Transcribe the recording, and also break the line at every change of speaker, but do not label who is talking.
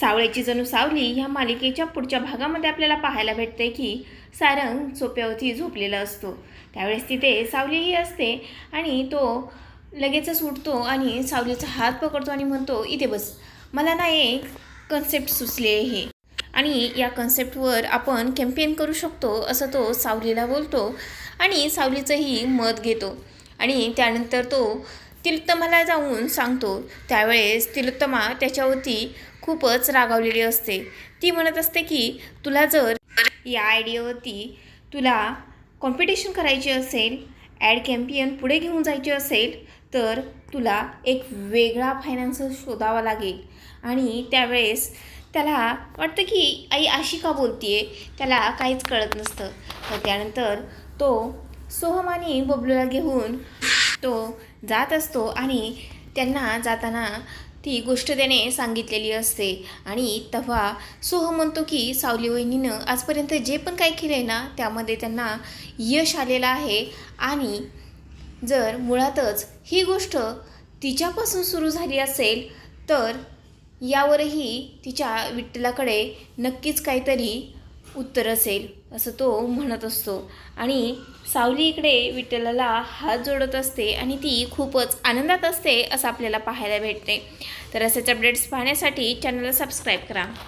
सावळ्याची जणू सावली ह्या मालिकेच्या पुढच्या भागामध्ये आपल्याला पाहायला भेटते की सारंग सोप्यावरती झोपलेला असतो. त्यावेळेस तिथे सावलीही असते आणि तो लगेचच उठतो आणि सावलीचा हात पकडतो आणि म्हणतो इथे बस. मला ना एक कन्सेप्ट सुचले आहे. आणि या कन्सेप्टवर आपण कॅम्पेन करू शकतो असं तो सावलीला बोलतो आणि सावलीचंही मत घेतो. आणि त्यानंतर तो तिलोत्तमाला जाऊन सांगतो. त्यावेळेस तिलोत्तमा त्याच्यावरती खूपच रागावलेली असते. ती म्हणत असते की तुला जर या आयडियावरती तुला कॉम्पिटिशन करायची असेल ॲड कॅम्पियन पुढे घेऊन जायचे असेल तर तुला एक वेगळा फायनान्स शोधावा लागेल. आणि त्यावेळेस त्याला वाटतं की आई अशी का बोलतीये? त्याला काहीच कळत नसतं. तर त्यानंतर तो सोहम आणि बबलूला घेऊन तो जात असतो आणि त्यांना जाताना ती गोष्ट त्याने सांगितलेली असते. आणि तेव्हा सोह म्हणतो की सावली वहिनीनं आजपर्यंत जे पण काय केलं आहे ना त्यामध्ये त्यांना यश आलेलं आहे. आणि जर मुळातच ही गोष्ट तिच्यापासून सुरू झाली असेल तर यावरही तिच्या विठ्ठलाकडे नक्कीच काहीतरी उत्तर असेल असं तो म्हणत असतो. आणि सावली इकडे विठ्ठलाला हात जोडत असते आणि ती खूपच आनंदात असते असं आपल्याला पाहायला भेटते. तर असेच अपडेट्स पाहण्यासाठी चॅनलला सबस्क्राईब करा.